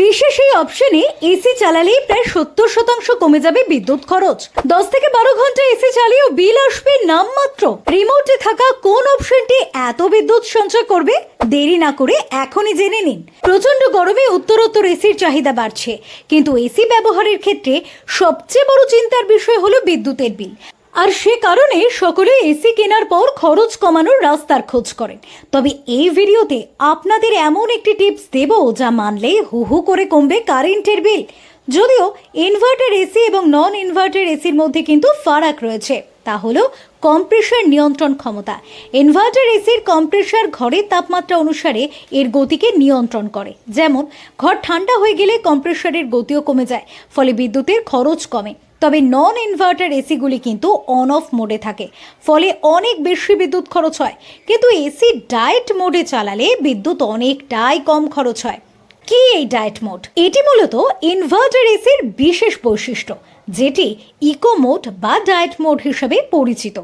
বিশেষ এই অপশনে এসি চালালেই প্রায় সত্তর শতাংশ কমে যাবে বিদ্যুৎ খরচ। দশ থেকে বারো ঘণ্টা এসি চালিয়েও বিল আসবে নামমাত্র। রিমোটে থাকা কোন অপশনটি এত বিদ্যুৎ সঞ্চয় করবে? দেরি না করে এখনই জেনে নিন। প্রচণ্ড গরমে উত্তরোত্তর এসির চাহিদা বাড়ছে। কিন্তু এসি ব্যবহারের ক্ষেত্রে সবচেয়ে বড় চিন্তার বিষয় হলো বিদ্যুতের বিল। আর সে কারণে সকলে এসি কেনার পর খরচ কমানোর রাস্তার খোঁজ করেন। তবে এই ভিডিওতে আপনাদের এমন একটি টিপস দেব যা মানলে হু হু করে কমবে কারেন্টের বিল। যদিও ইনভার্টার এসি এবং নন ইনভার্টার এসির মধ্যে কিন্তু ফারাক রয়েছে। তা হলো কম্প্রেসার নিয়ন্ত্রণ ক্ষমতা। ইনভার্টার এসির কম্প্রেসার ঘরের তাপমাত্রা অনুসারে এর গতিকে নিয়ন্ত্রণ করে। যেমন, ঘর ঠান্ডা হয়ে গেলে কম্প্রেসারের গতিও কমে যায়, ফলে বিদ্যুতের খরচ কমে। তবে নন ইনভার্টার এসিগুলি কিন্তু অন অফ মোডে থাকে, ফলে অনেক বেশি বিদ্যুৎ খরচ হয়। কিন্তু এসি ডায়েট মোডে চালালে বিদ্যুৎ অনেকটাই কম খরচ হয়। কি এই ডায়েট মোড? এটি মূলত ইনভার্টার এসির বিশেষ বৈশিষ্ট্য, যেটি ইকো মোড বা ডায়েট মোড হিসেবে পরিচিত।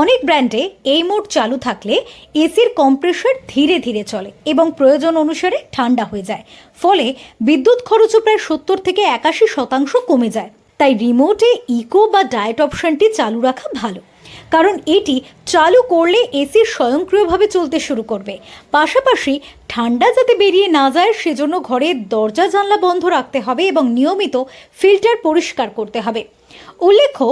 অনেক ব্র্যান্ডে এই মোড চালু থাকলে এসির কম্প্রেসর ধীরে ধীরে চলে এবং প্রয়োজন অনুসারে ঠান্ডা হয়ে যায়। ফলে বিদ্যুৎ খরচও প্রায় সত্তর থেকে একাশি শতাংশ কমে যায়। তাই রিমোটে ইকো বা ডায়েট অপশনটি চালু রাখা ভালো। কারণ এটি চালু করলে এসি স্বয়ংক্রিয়ভাবে চলতে শুরু করবে। পাশাপাশি ঠান্ডা যাতে বেরিয়ে না যায়, সেজন্য ঘরের দরজা, জানলা বন্ধ রাখতে হবে এবং নিয়মিত ফিল্টার পরিষ্কার করতে হবে। উল্লেখ্য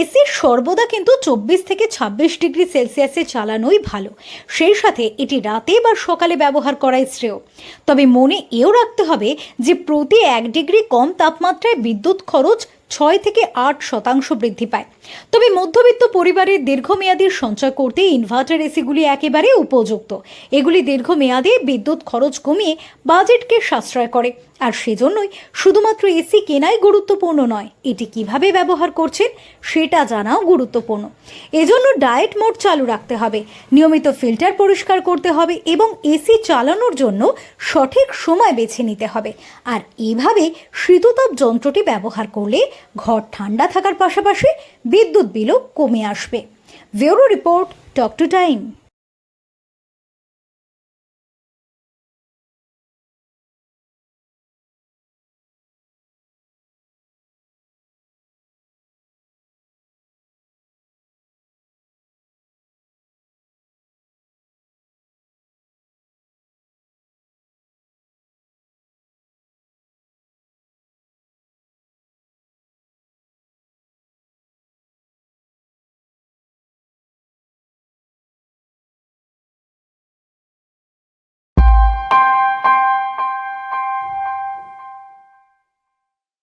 এসি সর্বদা কিন্তু চব্বিশ থেকে ছাব্বিশ ডিগ্রি সেলসিয়াসে চালানোই ভালো। সেই সাথে এটি রাতে বা সকালে ব্যবহার করাই শ্রেয়। তবে মনে এও রাখতে হবে যে প্রতি এক ডিগ্রি কম তাপমাত্রায় বিদ্যুৎ খরচ ছয় থেকে আট শতাংশ বৃদ্ধি পায়। তবে মধ্যবিত্ত পরিবারের দীর্ঘমেয়াদী সঞ্চয় করতে ইনভার্টার এসিগুলি একেবারে উপযুক্ত। এগুলি দীর্ঘমেয়াদে বিদ্যুৎ খরচ কমিয়ে বাজেটকে সাশ্রয় করে। আর সেজন্যই শুধুমাত্র এসি কেনাই গুরুত্বপূর্ণ নয়। এটি কীভাবে ব্যবহার করছেন সেটা জানাও গুরুত্বপূর্ণ। এজন্য ডায়েট মোড চালু রাখতে হবে। নিয়মিত ফিল্টার পরিষ্কার করতে হবে এবং এসি চালানোর জন্য সঠিক সময় বেছে নিতে হবে। আর এভাবে শীততাপ যন্ত্রটি ব্যবহার করলে ঘর ঠান্ডা থাকার পাশাপাশি বিদ্যুৎ বিলও কমে আসবে। Bureau report talk to time Bye.